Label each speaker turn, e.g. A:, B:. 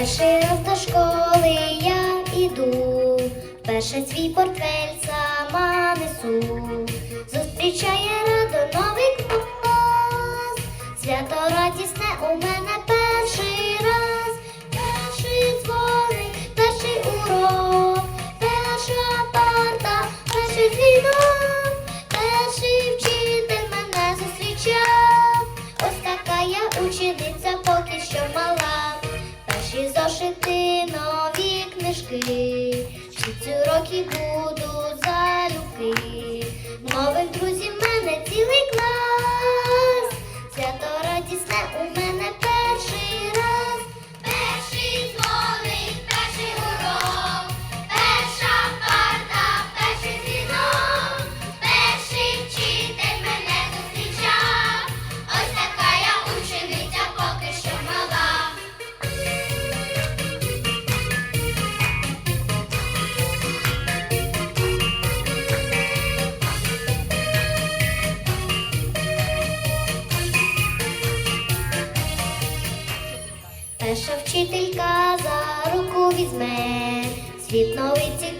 A: Перший раз до школи я іду, перше свій портфель сама несу. Зустрічає радо новий клас, свято радісне у мене нові цю років уроки Перша вчителька за руку візьме, світ новий цікавий